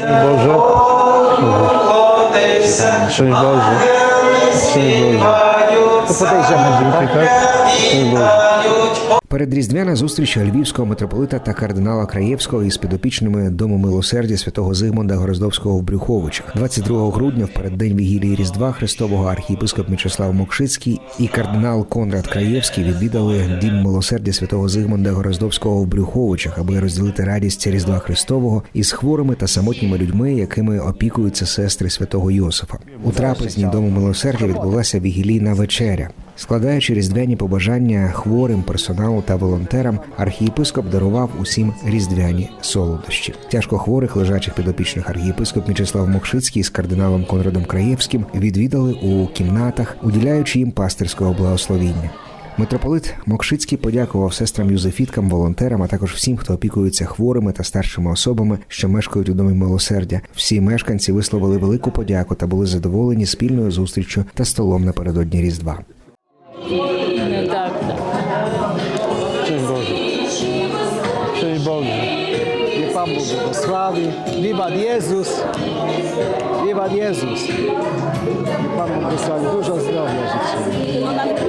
Boże. Szczęść Boże. Szczęść Boże. To podejdziemy, tak? Szczęść Boże. Передріздвяна зустріч львівського митрополита та кардинала Краєвського із підопічними Дому милосердя святого Зигмунда Гороздовського в Брюховичах. 22 грудня, в переддень вігілії Різдва Христового архієпископ Мічеслав Мокшицький і кардинал Конрад Краєвський відвідали дім милосердя святого Зигмунда Гороздовського в Брюховичах, аби розділити радість Різдва Христового із хворими та самотніми людьми, якими опікуються сестри святого Йосифа. У трапезні дому милосердя відбулася вігілійна вечеря. Складаючи різдвяні побажання хворим персоналу та волонтерам, архієпископ дарував усім різдвяні солодощі. Тяжко хворих лежачих підопічних архієпископ Мічеслав Мокшицький з кардиналом Конрадом Краєвським відвідали у кімнатах, уділяючи їм пастирського благословіння. Митрополит Мокшицький подякував сестрам Юзефіткам, волонтерам, а також всім, хто опікується хворими та старшими особами, що мешкають у домі милосердя. Всі мешканці висловили велику подяку та були задоволені спільною зустріччю та столом напередодні Різдва. No tak, tak. Szczęść Boże. Szczęść Boże. Niech Pan Bóg błogosławi. Wiwat Jezus. Wiwat Jezus. Niech Pan Bóg błogosławi. Dużo zdrowia życzę.